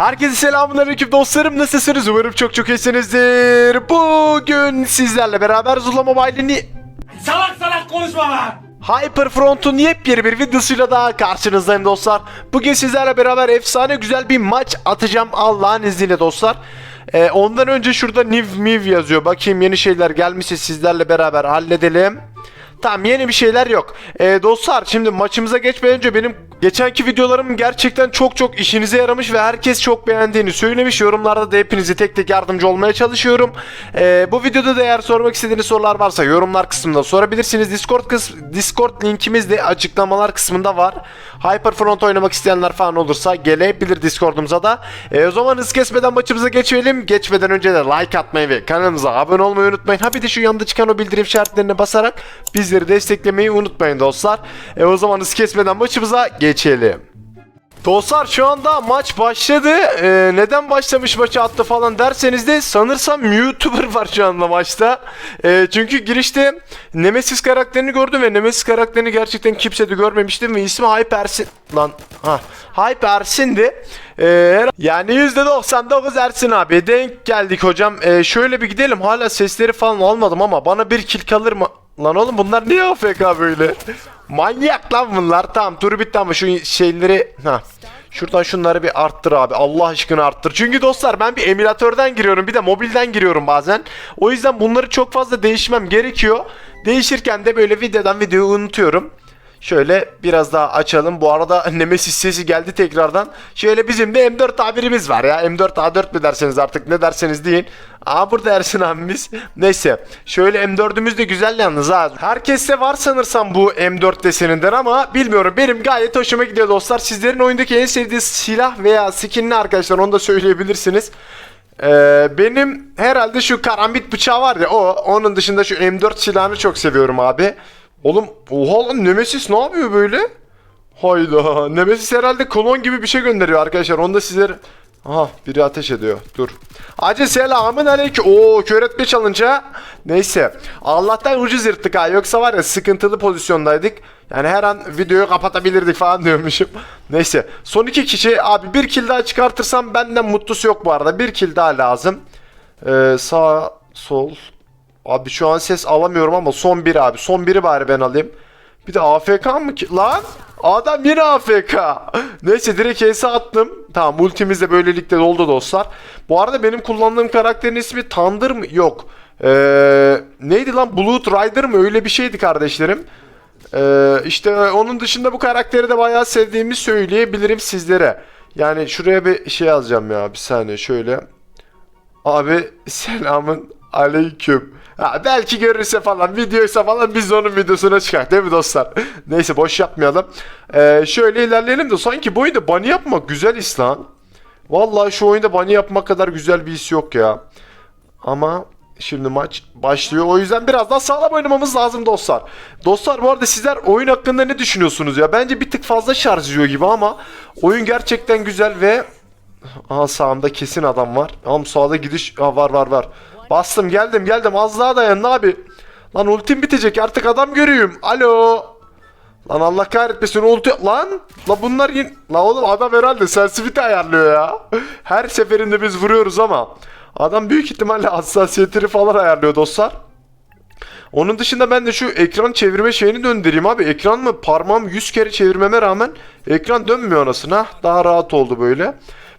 Herkese selamünaleyküm dostlarım nasılsınız umarım çok çok iyisinizdir. Bugün sizlerle beraber Zula Mobile'ini Salak salak konuşma lan! Hyperfront'un yepyeni bir videosuyla daha karşınızdayım dostlar. Bugün sizlerle beraber efsane güzel bir maç atacağım Allah'ın izniyle dostlar. Ee, ondan önce şurada Niv Miv yazıyor. Bakayım yeni şeyler gelmişse sizlerle beraber halledelim. Tamam yeni bir şeyler yok. Ee, dostlar şimdi maçımıza geçmeden önce benim geçenki videolarım gerçekten çok çok işinize yaramış ve herkes çok beğendiğini söylemiş. Yorumlarda da hepinizi tek tek yardımcı olmaya çalışıyorum. Ee, bu videoda da eğer sormak istediğiniz sorular varsa yorumlar kısmında sorabilirsiniz. Discord kıs Discord linkimiz de açıklamalar kısmında var. Hyperfront oynamak isteyenler falan olursa gelebilir Discord'umuza da. Ee, o zaman hız kesmeden maçımıza geçelim. Geçmeden önce de like atmayı ve kanalımıza abone olmayı unutmayın. Ha bir de şu yanda çıkan o bildirim işaretlerine basarak bizleri desteklemeyi unutmayın dostlar. E o zaman hız kesmeden maçımıza geçelim. Dostlar şu anda maç başladı. Ee, neden başlamış maçı attı falan derseniz de sanırsam YouTuber var şu anda maçta. Ee, çünkü girişte Nemesis karakterini gördüm ve Nemesis karakterini gerçekten kimse de görmemiştim ve ismi Hype Ersin. Lan ha Hype Ersin'di. Ee, yani %99 Ersin abi. Denk geldik hocam. Ee, şöyle bir gidelim. Hala sesleri falan almadım ama bana bir kill kalır mı? Lan oğlum bunlar niye AFK böyle? Manyak lan bunlar. Tamam turu bitti ama şu şeyleri... Ha. Şuradan şunları bir arttır abi. Allah aşkına arttır. Çünkü dostlar ben bir emülatörden giriyorum. Bir de mobilden giriyorum bazen. O yüzden bunları çok fazla değişmem gerekiyor. Değişirken de böyle videodan videoyu unutuyorum. Şöyle biraz daha açalım. Bu arada Nemesis sesi geldi tekrardan. Şöyle bizim de M4 tabirimiz var ya. M4 A4 mi derseniz artık ne derseniz deyin. Aa burada Ersin abimiz. Neyse. Şöyle M4'ümüz de güzel yalnız ha. Herkeste var sanırsam bu M4 deseninden ama bilmiyorum. Benim gayet hoşuma gidiyor dostlar. Sizlerin oyundaki en sevdiğiniz silah veya skin ne arkadaşlar onu da söyleyebilirsiniz. Ee, benim herhalde şu karambit bıçağı var ya o. Onun dışında şu M4 silahını çok seviyorum abi. Oğlum oha lan Nemesis ne yapıyor böyle? Hayda. Nemesis herhalde kolon gibi bir şey gönderiyor arkadaşlar. Onu da sizlere... Aha biri ateş ediyor. Dur. Acı selamın aleyküm. Oo kör etme çalınca. Neyse. Allah'tan ucuz yırttık ha. Yoksa var ya sıkıntılı pozisyondaydık. Yani her an videoyu kapatabilirdik falan diyormuşum. Neyse. Son iki kişi abi bir kill daha çıkartırsam benden mutlusu yok bu arada. Bir kill daha lazım. Ee, sağ sol. Abi şu an ses alamıyorum ama son biri abi. Son biri bari ben alayım. Bir de AFK mı ki? Lan! Adam yine AFK. Neyse direkt HS attım. Tamam ultimiz de böylelikle doldu dostlar. Bu arada benim kullandığım karakterin ismi Thunder mı? Yok. Ee, neydi lan? Blood Rider mı? Öyle bir şeydi kardeşlerim. Ee, işte onun dışında bu karakteri de bayağı sevdiğimi söyleyebilirim sizlere. Yani şuraya bir şey yazacağım ya. Bir saniye şöyle. Abi selamın aleyküm. Ha, belki görürse falan videoysa falan biz onun videosuna çıkar değil mi dostlar? Neyse boş yapmayalım. Ee, şöyle ilerleyelim de sanki bu oyunda bunny yapmak güzel İslam. Vallahi şu oyunda bunny yapmak kadar güzel bir his yok ya. Ama şimdi maç başlıyor. O yüzden biraz daha sağlam oynamamız lazım dostlar. Dostlar bu arada sizler oyun hakkında ne düşünüyorsunuz ya? Bence bir tık fazla şarj yiyor gibi ama oyun gerçekten güzel ve Aha sağımda kesin adam var. Tamam sağda gidiş Aa, var var var. Bastım geldim geldim az daha dayanın abi. Lan ultim bitecek artık adam görüyorum. Alo. Lan Allah kahretmesin ulti lan. La bunlar yine La oğlum adam herhalde sensitivity ayarlıyor ya. Her seferinde biz vuruyoruz ama adam büyük ihtimalle hassasiyetleri falan ayarlıyor dostlar. Onun dışında ben de şu ekran çevirme şeyini döndüreyim abi. Ekran mı parmağım 100 kere çevirmeme rağmen ekran dönmüyor anasına. Daha rahat oldu böyle.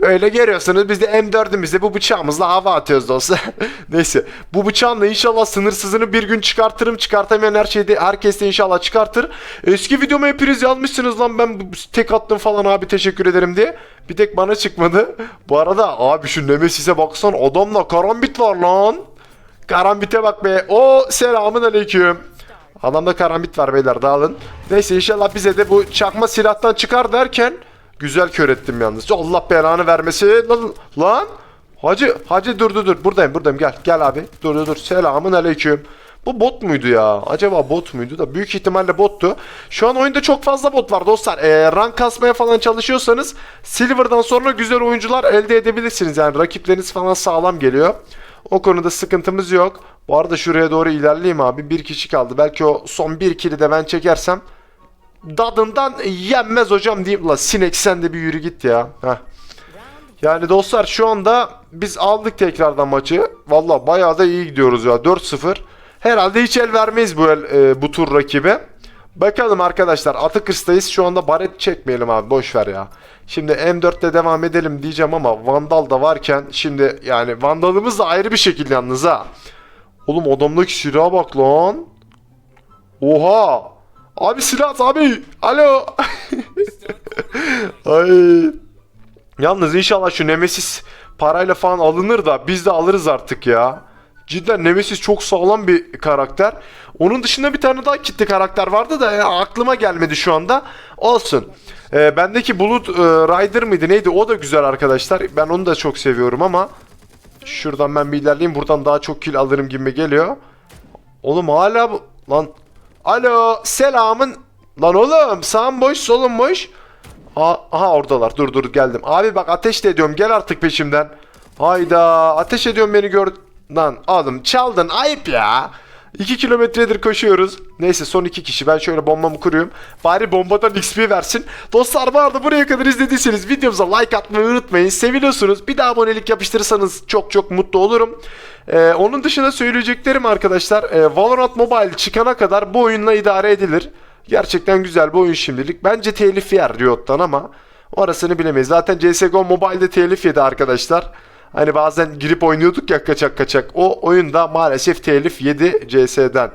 Böyle görüyorsunuz biz de M4'ümüzle bu bıçağımızla hava atıyoruz dostlar. Neyse bu bıçağımla inşallah sınırsızını bir gün çıkartırım. Çıkartamayan her şeyde herkes de inşallah çıkartır. Eski videoma hepiniz yazmışsınız lan ben tek attım falan abi teşekkür ederim diye. Bir tek bana çıkmadı. Bu arada abi şu Nemesis'e baksan adamla karambit var lan. Karambite bak be. O selamın aleyküm. Adamda karambit var beyler dağılın. Neyse inşallah bize de bu çakma silahtan çıkar derken güzel kör ettim yalnız. Allah belanı vermesi. Lan. Hacı, hacı dur dur dur. Buradayım buradayım gel. Gel abi. Dur dur dur. Selamın aleyküm. Bu bot muydu ya? Acaba bot muydu da? Büyük ihtimalle bottu. Şu an oyunda çok fazla bot var dostlar. Ee, rank kasmaya falan çalışıyorsanız Silver'dan sonra güzel oyuncular elde edebilirsiniz. Yani rakipleriniz falan sağlam geliyor. O konuda sıkıntımız yok. Bu arada şuraya doğru ilerleyeyim abi. Bir kişi kaldı. Belki o son bir kili de ben çekersem dadından yenmez hocam diyeyim. La sinek sen de bir yürü git ya. Heh. Yani dostlar şu anda biz aldık tekrardan maçı. Valla bayağı da iyi gidiyoruz ya 4-0. Herhalde hiç el vermeyiz bu el, e, bu tur rakibe. Bakalım arkadaşlar Atakırs'tayız. Şu anda baret çekmeyelim abi boş ver ya. Şimdi M4'te devam edelim diyeceğim ama Vandal da varken şimdi yani Vandal'ımız da ayrı bir şekilde yalnız ha. Oğlum adamdaki silaha bak lan. Oha. Abi silah abi. Alo. Ay. Yalnız inşallah şu Nemesis parayla falan alınır da biz de alırız artık ya. Cidden Nemesis çok sağlam bir karakter. Onun dışında bir tane daha kitli karakter vardı da ya, aklıma gelmedi şu anda. Olsun. Ee, bendeki Bulut e, Rider mıydı neydi o da güzel arkadaşlar. Ben onu da çok seviyorum ama şuradan ben bir ilerleyeyim. Buradan daha çok kill alırım gibi geliyor. Oğlum hala bu... Lan... Alo selamın... Lan oğlum sağım boş solum boş. Aa, aha oradalar. Dur dur geldim. Abi bak ateş de ediyorum. Gel artık peşimden. Hayda. Ateş ediyorum beni gör. Lan oğlum çaldın. Ayıp ya. 2 kilometredir koşuyoruz. Neyse son iki kişi. Ben şöyle bombamı kuruyorum. Bari bombadan XP versin. Dostlar bu arada buraya kadar izlediyseniz videomuza like atmayı unutmayın. Seviliyorsunuz. Bir daha abonelik yapıştırırsanız çok çok mutlu olurum. Ee, onun dışında söyleyeceklerim arkadaşlar. E, Valorant Mobile çıkana kadar bu oyunla idare edilir. Gerçekten güzel bir oyun şimdilik. Bence telif yer Riot'tan ama orasını bilemeyiz. Zaten CSGO Mobile'de telif yedi arkadaşlar. Hani bazen girip oynuyorduk ya kaçak kaçak. O oyunda maalesef telif yedi CS'den.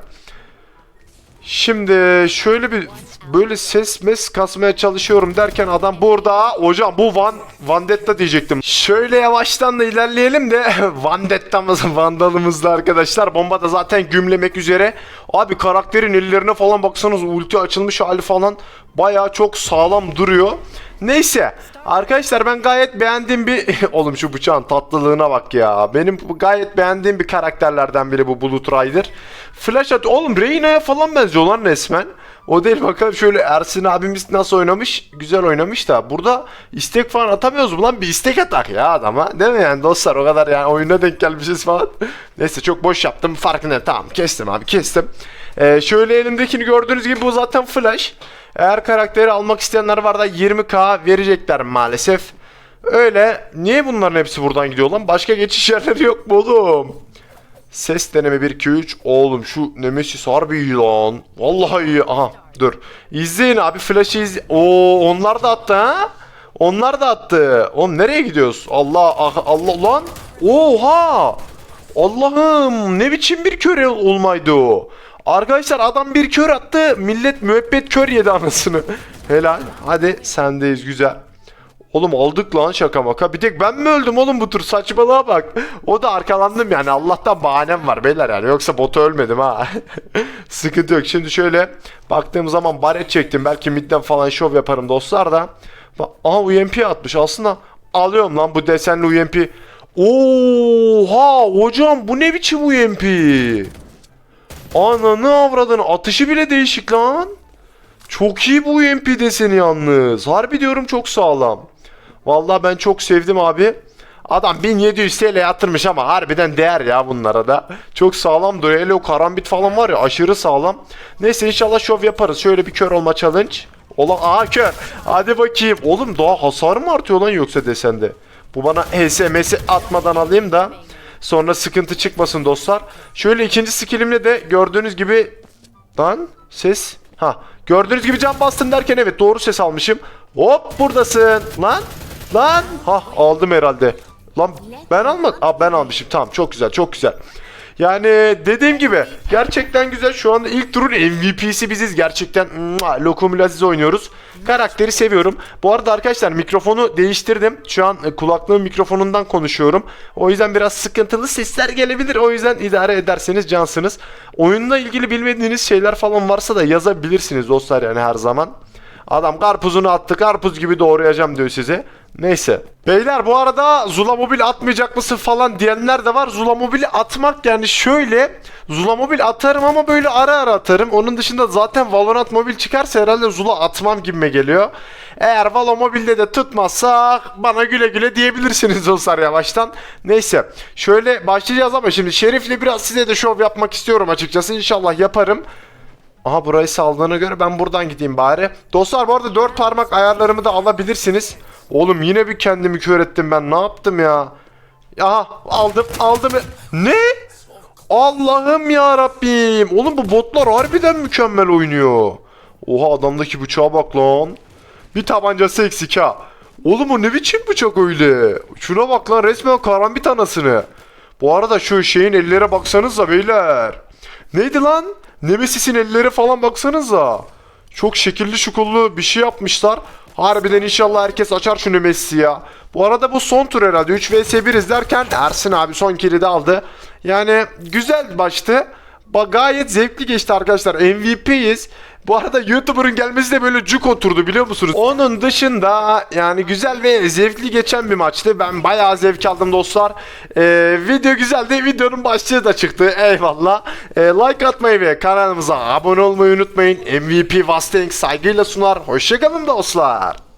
Şimdi şöyle bir böyle ses mes kasmaya çalışıyorum derken adam burada. Hocam bu Van Vandetta diyecektim. Şöyle yavaştan da ilerleyelim de Vandetta'mız Vandalımızda arkadaşlar. Bomba da zaten gümlemek üzere. Abi karakterin ellerine falan baksanız ulti açılmış hali falan bayağı çok sağlam duruyor. Neyse arkadaşlar ben gayet beğendiğim bir oğlum şu bıçağın tatlılığına bak ya. Benim gayet beğendiğim bir karakterlerden biri bu Bulut Rider. Flash at oğlum Reyna'ya falan benziyor lan resmen. O değil bakalım şöyle Ersin abimiz nasıl oynamış? Güzel oynamış da burada istek falan atamıyoruz mu lan? Bir istek atak ya adama. Değil mi yani dostlar o kadar yani oyuna denk gelmişiz falan. Neyse çok boş yaptım farkında tamam kestim abi kestim. Ee, şöyle elimdekini gördüğünüz gibi bu zaten flash. Eğer karakteri almak isteyenler var da 20k verecekler maalesef. Öyle. Niye bunların hepsi buradan gidiyor lan? Başka geçiş yerleri yok mu oğlum? Ses deneme 1 2 3. Oğlum şu Nemesis harbi iyi lan. Vallahi iyi. Aha dur. İzleyin abi flash'ı izle. Oo onlar da attı ha. Onlar da attı. Oğlum nereye gidiyoruz? Allah ah, Allah lan. Oha. Allah'ım ne biçim bir kör olmaydı o. Arkadaşlar adam bir kör attı. Millet müebbet kör yedi anasını. Helal. Hadi sendeyiz güzel. Oğlum aldık lan şaka maka. Bir tek ben mi öldüm oğlum bu tur saçmalığa bak. O da arkalandım yani Allah'tan bahanem var beyler yani. Yoksa botu ölmedim ha. Sıkıntı yok. Şimdi şöyle baktığım zaman baret çektim. Belki midden falan şov yaparım dostlar da. Aha UMP atmış aslında. Alıyorum lan bu desenli UMP. Oha hocam bu ne biçim UMP? Ananı avradını atışı bile değişik lan. Çok iyi bu UMP deseni yalnız. Harbi diyorum çok sağlam. Vallahi ben çok sevdim abi. Adam 1700 TL yatırmış ama harbiden değer ya bunlara da. Çok sağlam duruyor. O karambit falan var ya aşırı sağlam. Neyse inşallah şov yaparız. Şöyle bir kör olma challenge. Ola aha kör. Hadi bakayım. Oğlum daha hasar mı artıyor lan yoksa desende? Bu bana HSMS'i atmadan alayım da sonra sıkıntı çıkmasın dostlar. Şöyle ikinci skillimle de gördüğünüz gibi lan ses ha gördüğünüz gibi can bastım derken evet doğru ses almışım. Hop buradasın lan lan ha aldım herhalde. Lan ben almadım. Aa ben almışım. Tamam çok güzel çok güzel. Yani dediğim gibi gerçekten güzel. Şu anda ilk turun MVP'si biziz. Gerçekten mua, Lokumul Aziz oynuyoruz. Karakteri seviyorum. Bu arada arkadaşlar mikrofonu değiştirdim. Şu an e, kulaklığın mikrofonundan konuşuyorum. O yüzden biraz sıkıntılı sesler gelebilir. O yüzden idare ederseniz cansınız. Oyunla ilgili bilmediğiniz şeyler falan varsa da yazabilirsiniz dostlar yani her zaman. Adam karpuzunu attı karpuz gibi doğrayacağım diyor size. Neyse. Beyler bu arada Zula Mobil atmayacak mısın falan diyenler de var. Zula Mobil'i atmak yani şöyle. Zula Mobil atarım ama böyle ara ara atarım. Onun dışında zaten Valorant Mobil çıkarsa herhalde Zula atmam gibime geliyor. Eğer Valo Mobil'de de tutmazsak bana güle güle diyebilirsiniz dostlar yavaştan. Neyse. Şöyle başlayacağız ama şimdi Şerif'le biraz size de şov yapmak istiyorum açıkçası. İnşallah yaparım. Aha burayı saldığına göre ben buradan gideyim bari. Dostlar bu arada dört parmak ayarlarımı da alabilirsiniz. Oğlum yine bir kendimi kör ettim ben. Ne yaptım ya? Aha aldım aldım. Ne? Allah'ım ya Rabbim. Oğlum bu botlar harbiden mükemmel oynuyor. Oha adamdaki bıçağa bak lan. Bir tabancası eksik ha. Oğlum o ne biçim bıçak öyle? Şuna bak lan resmen karambit anasını. Bu arada şu şeyin ellere baksanıza beyler. Neydi lan? Nemesis'in elleri falan baksanıza. Çok şekilli şukullu bir şey yapmışlar. Harbiden inşallah herkes açar şu Nemesis'i ya. Bu arada bu son tur herhalde. 3 vs 1 izlerken Ersin abi son kill'i de aldı. Yani güzel baştı. Gayet zevkli geçti arkadaşlar. MVP'yiz. Bu arada YouTuber'ın gelmesi de böyle cuk oturdu biliyor musunuz? Onun dışında yani güzel ve zevkli geçen bir maçtı. Ben bayağı zevk aldım dostlar. Ee, video güzeldi. Videonun başlığı da çıktı. Eyvallah. Ee, like atmayı ve kanalımıza abone olmayı unutmayın. MVP Vastenk saygıyla sunar. Hoşçakalın dostlar.